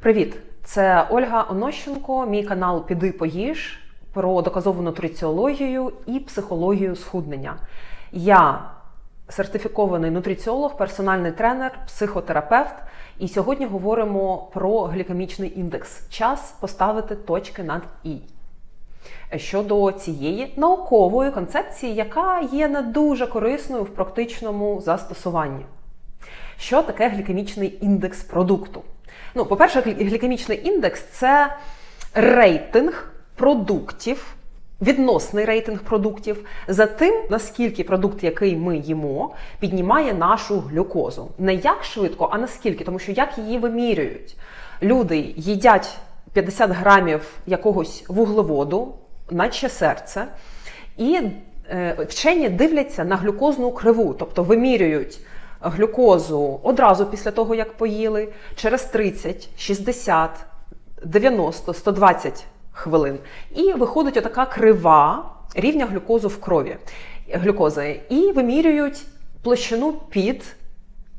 Привіт! Це Ольга Онощенко, мій канал Піди поїж про доказову нутриціологію і психологію схуднення. Я сертифікований нутриціолог, персональний тренер, психотерапевт. І сьогодні говоримо про глікемічний індекс. Час поставити точки над І. Щодо цієї наукової концепції, яка є не дуже корисною в практичному застосуванні. Що таке глікемічний індекс продукту? Ну, по-перше, глікемічний індекс це рейтинг продуктів, відносний рейтинг продуктів за тим, наскільки продукт, який ми їмо, піднімає нашу глюкозу. Не як швидко, а наскільки, тому що як її вимірюють. Люди їдять 50 грамів якогось вуглеводу, наче серце, і е, вчені дивляться на глюкозну криву, тобто вимірюють глюкозу одразу після того, як поїли, через 30, 60, 90, 120 хвилин. І виходить отака крива рівня глюкозу в крові глюкози. І вимірюють площину під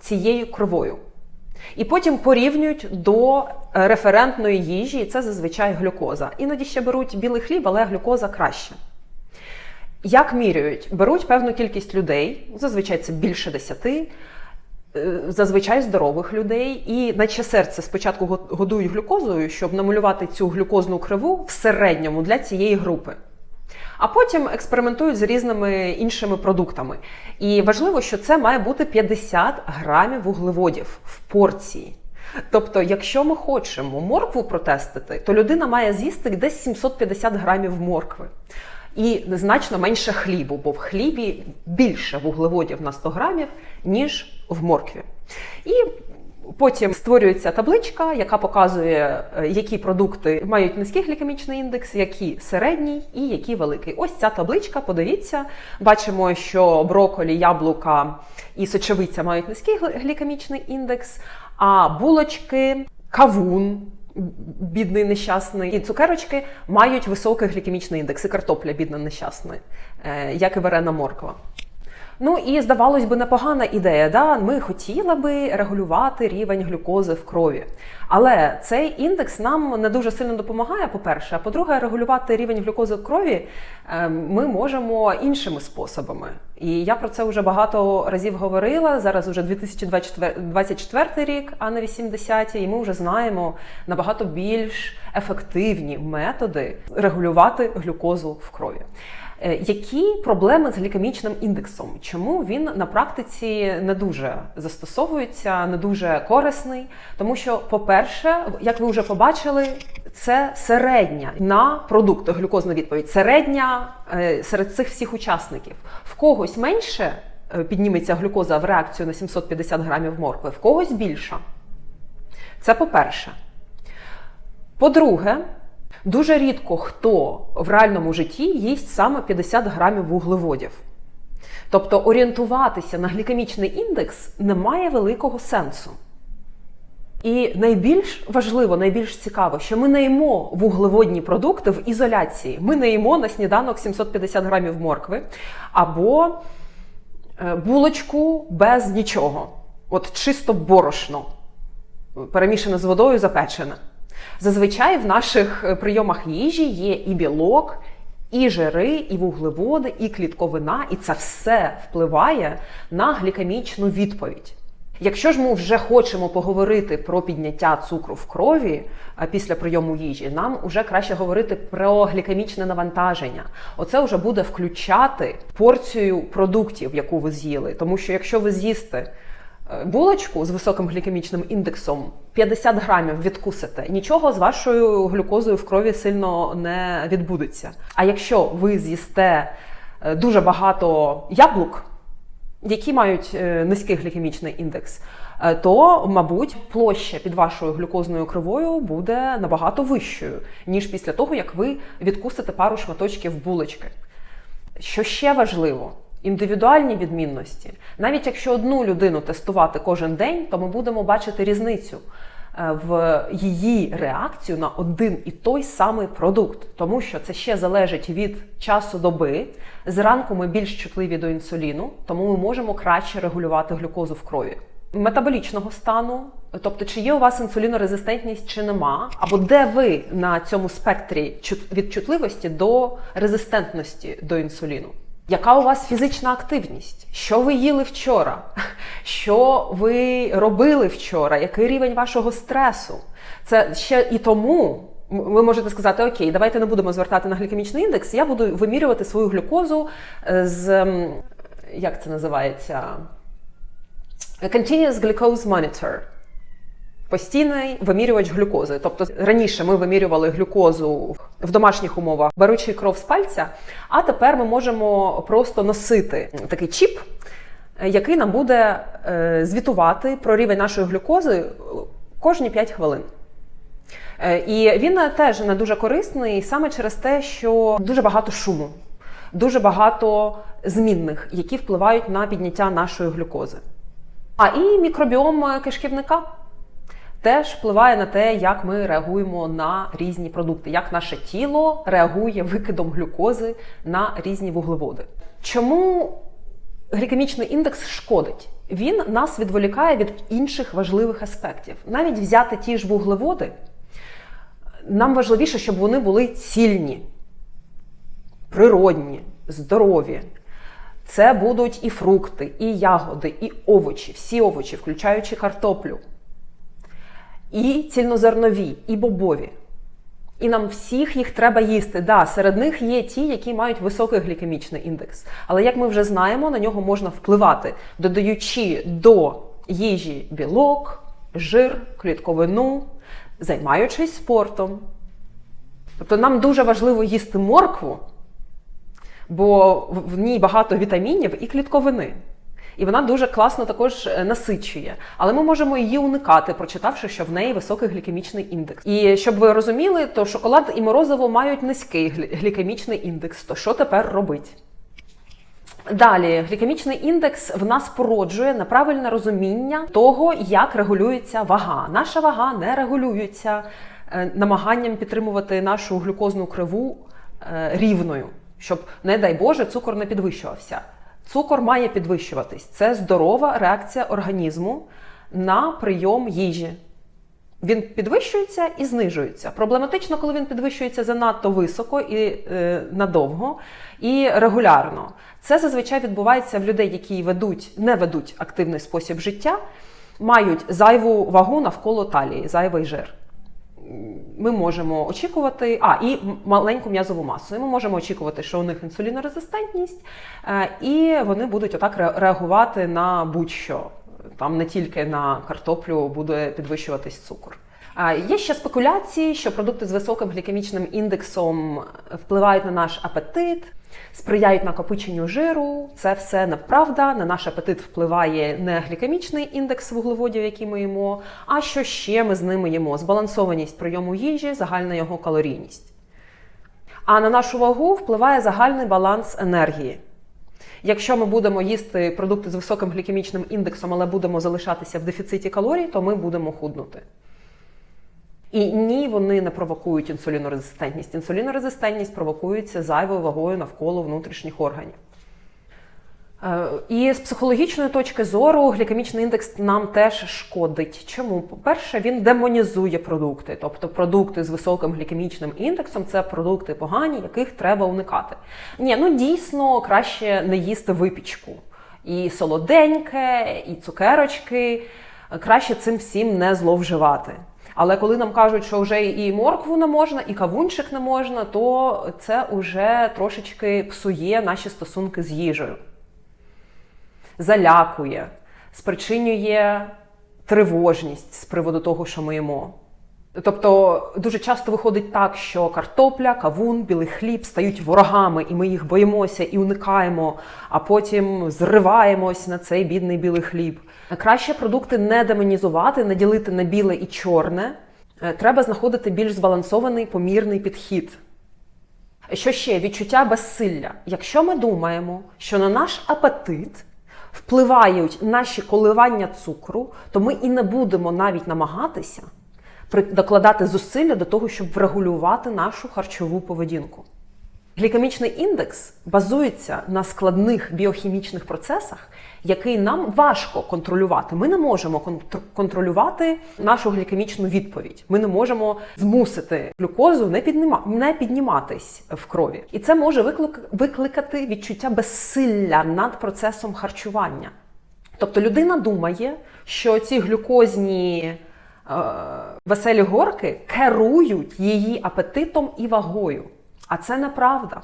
цією кривою. І потім порівнюють до референтної їжі, і це зазвичай глюкоза. Іноді ще беруть білий хліб, але глюкоза краще. Як міряють? Беруть певну кількість людей, зазвичай це більше десяти, е, зазвичай здорових людей, і наче серце спочатку годують глюкозою, щоб намалювати цю глюкозну криву в середньому для цієї групи. А потім експериментують з різними іншими продуктами. І важливо, що це має бути 50 грамів вуглеводів в порції. Тобто, якщо ми хочемо моркву протестити, то людина має з'їсти десь 750 грамів моркви і значно менше хлібу, бо в хлібі більше вуглеводів на 100 грамів, ніж в моркві. І Потім створюється табличка, яка показує, е, які продукти мають низький глікемічний індекс, які середній і які великий. Ось ця табличка, подивіться, бачимо, що броколі, яблука і сочевиця мають низький глікемічний індекс, а булочки, кавун, бідний нещасний, і цукерочки мають високий глікемічний індекс, і картопля бідна нещасна, е, як і варена морква. Ну і здавалось би, непогана ідея. Да? Ми хотіли би регулювати рівень глюкози в крові. Але цей індекс нам не дуже сильно допомагає, по-перше. А по-друге, регулювати рівень глюкози в крові ем, ми можемо іншими способами. І я про це вже багато разів говорила. Зараз вже 2024 рік, а не 80-ті, і ми вже знаємо набагато більш ефективні методи регулювати глюкозу в крові. Е, які проблеми з глікемічним індексом? Чому він на практиці не дуже застосовується, не дуже корисний? Тому що, по-перше, як ви вже побачили, це середня на продукти глюкозна відповідь, середня е, серед цих всіх учасників. В когось менше е, підніметься глюкоза в реакцію на 750 грамів моркви, в когось більша. Це по-перше. По-друге, Дуже рідко хто в реальному житті їсть саме 50 грамів вуглеводів. Тобто орієнтуватися на глікемічний індекс не має великого сенсу. І найбільш важливо, найбільш цікаво, що ми не їмо вуглеводні продукти в ізоляції. Ми не їмо на сніданок 750 грамів моркви або е, булочку без нічого. От чисто борошно, перемішане з водою запечене. Зазвичай в наших е, прийомах їжі є і білок, і жири, і вуглеводи, і клітковина, і це все впливає на глікемічну відповідь. Якщо ж ми вже хочемо поговорити про підняття цукру в крові після прийому їжі, нам вже краще говорити про глікемічне навантаження. Оце вже буде включати порцію продуктів, яку ви з'їли. Тому що якщо ви з'їсте булочку з високим глікемічним індексом 50 грамів відкусите, нічого з вашою глюкозою в крові сильно не відбудеться. А якщо ви з'їсте е, дуже багато яблук, які мають е, низький глікемічний індекс, то, мабуть, площа під вашою глюкозною кривою буде набагато вищою, ніж після того, як ви відкусите пару шматочків булочки. Що ще важливо? Індивідуальні відмінності. Навіть якщо одну людину тестувати кожен день, то ми будемо бачити різницю е, в її реакцію на один і той самий продукт, тому що це ще залежить від часу доби. Зранку ми більш чутливі до інсуліну, тому ми можемо краще регулювати глюкозу в крові. метаболічного стану, тобто чи є у вас інсулінорезистентність чи нема, або де ви на цьому спектрі від чутливості до резистентності до інсуліну. Яка у вас фізична активність? Що ви їли вчора? Що ви робили вчора? Який рівень вашого стресу? Це ще і тому ви можете сказати: Окей, давайте не будемо звертати на глікемічний індекс. Я буду вимірювати свою глюкозу е, з як це називається? Continuous Glucose Monitor. Постійний вимірювач глюкози. Тобто раніше ми вимірювали глюкозу в домашніх умовах, беручи кров з пальця, а тепер ми можемо просто носити такий чіп, який нам буде е, звітувати про рівень нашої глюкози кожні 5 хвилин. Е, І він теж не дуже корисний саме через те, що дуже багато шуму, дуже багато змінних, які впливають на підняття нашої глюкози. А і мікробіом кишківника теж впливає на те, як ми реагуємо на різні продукти, як наше тіло реагує викидом глюкози на різні вуглеводи. Чому глікемічний індекс шкодить? Він нас відволікає від інших важливих аспектів. Навіть взяти ті ж вуглеводи, нам важливіше, щоб вони були цільні, природні, здорові. Це будуть і фрукти, і ягоди, і овочі, всі овочі, включаючи картоплю, і цільнозернові, і бобові. І нам всіх їх треба їсти. Да, серед них є ті, які мають високий глікемічний індекс. Але як ми вже знаємо, на нього можна впливати, додаючи до їжі білок, жир, клітковину, займаючись спортом. Тобто нам дуже важливо їсти моркву, бо в- ній багато вітамінів і клітковини. І вона дуже класно також е, насичує. Але ми можемо її уникати, прочитавши, що в неї високий глікемічний індекс. І щоб ви розуміли, то шоколад і морозиво мають низький глі- глікемічний індекс. То що тепер робить? Далі, глікемічний індекс в нас породжує неправильне розуміння того, як регулюється вага. Наша вага не регулюється е, намаганням підтримувати нашу глюкозну криву е, рівною, щоб, не дай Боже, цукор не підвищувався. Цукор має підвищуватись. Це здорова реакція організму на прийом їжі. Він підвищується і знижується. Проблематично, коли він підвищується занадто високо і е, надовго і регулярно. Це зазвичай відбувається в людей, які ведуть, не ведуть активний спосіб життя, мають зайву вагу навколо талії, зайвий жир. Ми можемо очікувати, а і маленьку м'язову масу. І ми можемо очікувати, що у них інсулінорезистентність, е, і вони будуть отак реагувати на будь-що. Там не тільки на картоплю буде підвищуватись цукор. Є ще спекуляції, що продукти з високим глікемічним індексом впливають на наш апетит, сприяють накопиченню жиру. Це все неправда. На наш апетит впливає не глікемічний індекс вуглеводів, які ми їмо, а що ще ми з ними їмо: збалансованість прийому їжі, загальна його калорійність. А на нашу вагу впливає загальний баланс енергії. Якщо ми будемо їсти продукти з високим глікемічним індексом, але будемо залишатися в дефіциті калорій, то ми будемо худнути. І ні, вони не провокують інсулінорезистентність. Інсулінорезистентність провокується зайвою вагою навколо внутрішніх органів. Е, І з психологічної точки зору глікемічний індекс нам теж шкодить. Чому? По-перше, він демонізує продукти, тобто продукти з високим глікемічним індексом це продукти погані, яких треба уникати. Ні, ну дійсно краще не їсти випічку. І солоденьке, і цукерочки. Краще цим всім не зловживати. Але коли нам кажуть, що вже і моркву не можна, і кавунчик не можна, то це вже трошечки псує наші стосунки з їжею залякує, спричинює тривожність з приводу того, що ми їмо. Тобто дуже часто виходить так, що картопля, кавун, білий хліб стають ворогами, і ми їх боїмося і уникаємо, а потім зриваємось на цей бідний білий хліб. Краще продукти не демонізувати, не ділити на біле і чорне. Е, Треба знаходити більш збалансований помірний підхід. Що ще відчуття безсилля? Якщо ми думаємо, що на наш апетит впливають наші коливання цукру, то ми і не будемо навіть намагатися докладати зусилля до того, щоб врегулювати нашу харчову поведінку. Глікемічний індекс базується на складних біохімічних процесах, який нам важко контролювати. Ми не можемо контр- контролювати нашу глікемічну відповідь. Ми не можемо змусити глюкозу не, підніма... не підніматись в крові. І це може виклик... викликати відчуття безсилля над процесом харчування. Тобто людина думає, що ці глюкозні веселі горки керують її апетитом і вагою. А це неправда.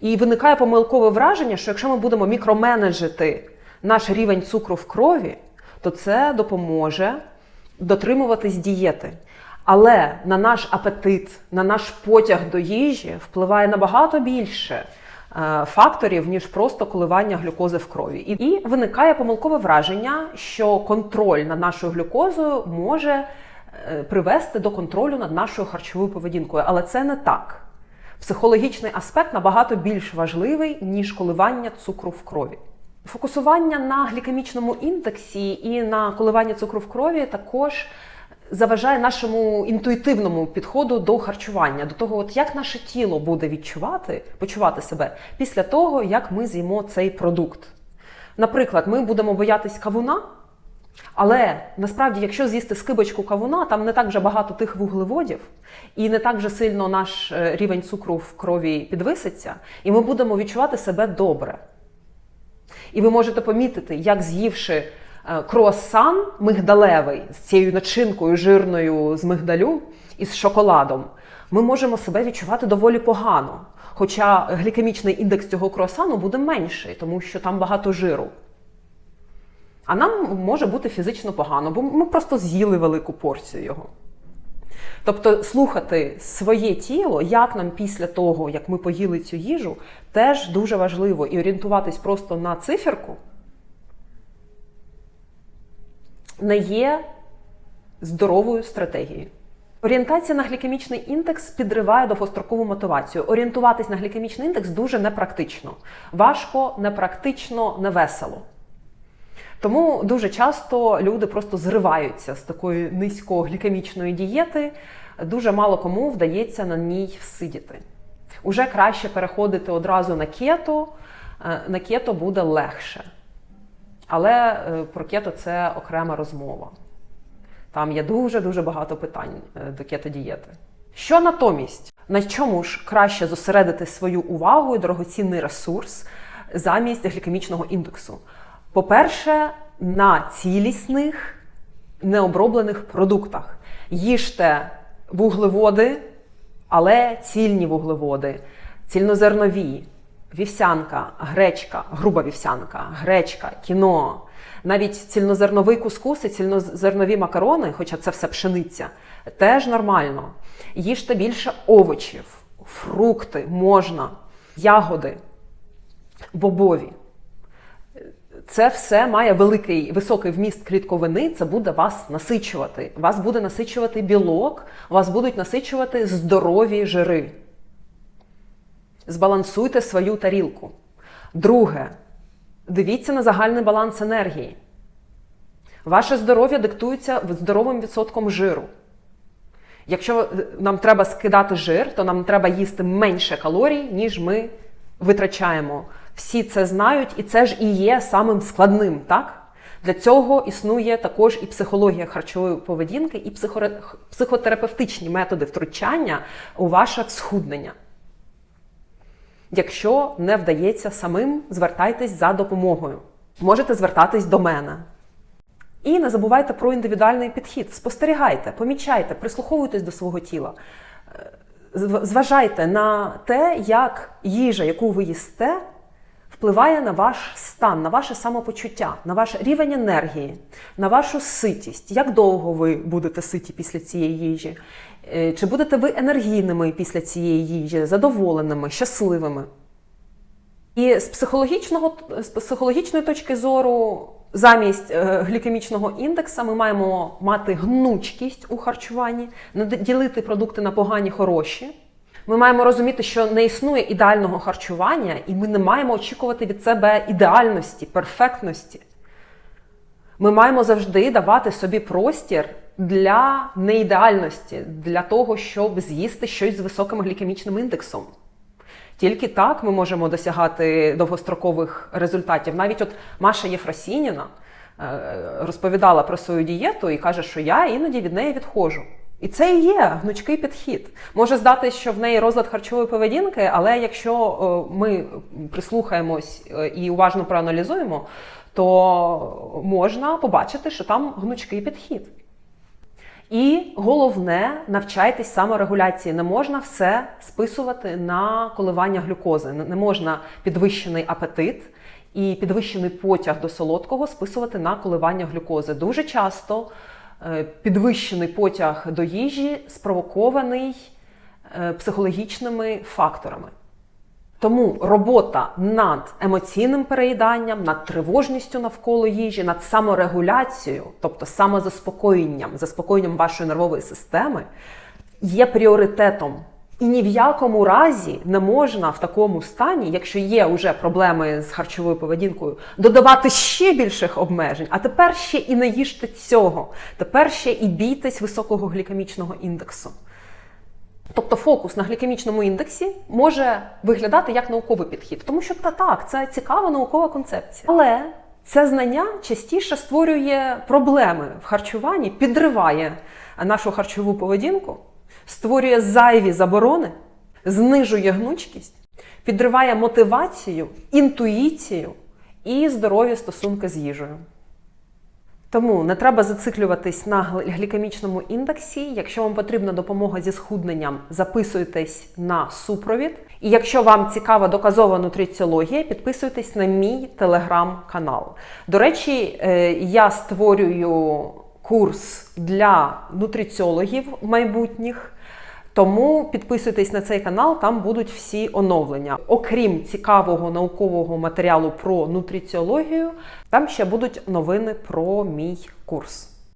І виникає помилкове враження, що якщо ми будемо мікроменеджити наш рівень цукру в крові, то це допоможе дотримуватись дієти. Але на наш апетит, на наш потяг до їжі впливає набагато більше е, факторів, ніж просто коливання глюкози в крові. І, виникає помилкове враження, що контроль над нашою глюкозою може е, привести до контролю над нашою харчовою поведінкою. Але це не так. Психологічний аспект набагато більш важливий, ніж коливання цукру в крові. Фокусування на глікемічному індексі і на коливанні цукру в крові також заважає нашому інтуїтивному підходу до харчування, до того, от як наше тіло буде відчувати, почувати себе після того, як ми з'їмо цей продукт. Наприклад, ми будемо боятись кавуна, але насправді, якщо з'їсти скибочку кавуна, там не так вже багато тих вуглеводів, і не так вже сильно наш е, рівень цукру в крові підвиситься, і ми будемо відчувати себе добре. І ви можете помітити, як з'ївши круасан мигдалевий з цією начинкою жирною з мигдалю і з шоколадом, ми можемо себе відчувати доволі погано. Хоча глікемічний індекс цього круасану буде менший, тому що там багато жиру. А нам може бути фізично погано, бо ми просто з'їли велику порцію його. Тобто слухати своє тіло, як нам після того, як ми поїли цю їжу, теж дуже важливо. І орієнтуватись просто на циферку не є здоровою стратегією. Орієнтація на глікемічний індекс підриває довгострокову мотивацію. Орієнтуватись на глікемічний індекс дуже непрактично. Важко, непрактично, невесело. Тому дуже часто люди просто зриваються з такої низькоглікемічної дієти. Дуже мало кому вдається на ній всидіти. Уже краще переходити одразу на кето. Е, На кето буде легше. Але е, про кето це окрема розмова. Там є дуже-дуже багато питань е, до кето-дієти. Що натомість? На чому ж краще зосередити свою увагу і дорогоцінний ресурс замість глікемічного індексу? По-перше, на цілісних необроблених продуктах. Їжте вуглеводи, але цільні вуглеводи, цільнозернові, вівсянка, гречка, груба вівсянка, гречка, кіно, навіть цільнозерновий кускус і цільнозернові макарони, хоча це все пшениця, теж нормально. Їжте більше овочів, фрукти можна, ягоди, бобові. Це все має великий високий вміст клітковини. Це буде вас насичувати. Вас буде насичувати білок, вас будуть насичувати здорові жири. Збалансуйте свою тарілку. Друге, дивіться на загальний баланс енергії. Ваше здоров'я диктується здоровим відсотком жиру. Якщо нам треба скидати жир, то нам треба їсти менше калорій, ніж ми витрачаємо. Всі це знають, і це ж і є самим складним, так? Для цього існує також і психологія харчової поведінки, і психотерапевтичні методи втручання у ваше схуднення. Якщо не вдається самим, звертайтесь за допомогою. Можете звертатись до мене. І не забувайте про індивідуальний підхід. Спостерігайте, помічайте, прислуховуйтесь до свого тіла. Зважайте на те, як їжа, яку ви їсте, впливає на ваш стан, на ваше самопочуття, на ваш рівень енергії, на вашу ситість. Як довго ви будете ситі після цієї їжі? Чи будете ви енергійними після цієї їжі, задоволеними, щасливими? І з психологічного, з психологічної точки зору, замість глікемічного індекса ми маємо мати гнучкість у харчуванні, ділити продукти на погані, хороші. Ми маємо розуміти, що не існує ідеального харчування, і ми не маємо очікувати від себе ідеальності, перфектності. Ми маємо завжди давати собі простір для неідеальності, для того, щоб з'їсти щось з високим глікемічним індексом. Тільки так ми можемо досягати довгострокових результатів. Навіть от Маша Єфросініна е, розповідала про свою дієту і каже, що я іноді від неї відходжу. І це і є гнучкий підхід. Може здатись, що в неї розлад харчової поведінки, але якщо е, ми прислухаємось е, і уважно проаналізуємо, то можна побачити, що там гнучкий підхід. І головне, навчайтесь саморегуляції. Не можна все списувати на коливання глюкози. Не можна підвищений апетит і підвищений потяг до солодкого списувати на коливання глюкози. Дуже часто е, підвищений потяг до їжі спровокований е, психологічними факторами. Тому робота над емоційним переїданням, над тривожністю навколо їжі, над саморегуляцією, тобто самозаспокоєнням, заспокоєнням вашої нервової системи, є пріоритетом. І ні в якому разі не можна в такому стані, якщо є вже проблеми з харчовою поведінкою, додавати ще більших обмежень. А тепер ще і не їжте цього. Тепер ще і бійтесь високого глікемічного індексу. Тобто фокус на глікемічному індексі може виглядати як науковий підхід, тому що та так, це цікава наукова концепція. Але це знання частіше створює проблеми в харчуванні, підриває нашу харчову поведінку, створює зайві заборони, знижує гнучкість, підриває мотивацію, інтуїцію і здорові стосунки з їжею. Тому не треба зациклюватись на глікемічному індексі. Якщо вам потрібна допомога зі схудненням, записуйтесь на супровід. І якщо вам цікава доказова нутриціологія, підписуйтесь на мій телеграм-канал. До речі, е, я створюю курс для нутриціологів майбутніх. Тому підписуйтесь на цей канал, там будуть всі оновлення. Окрім цікавого наукового матеріалу про нутриціологію, там ще будуть новини про мій курс.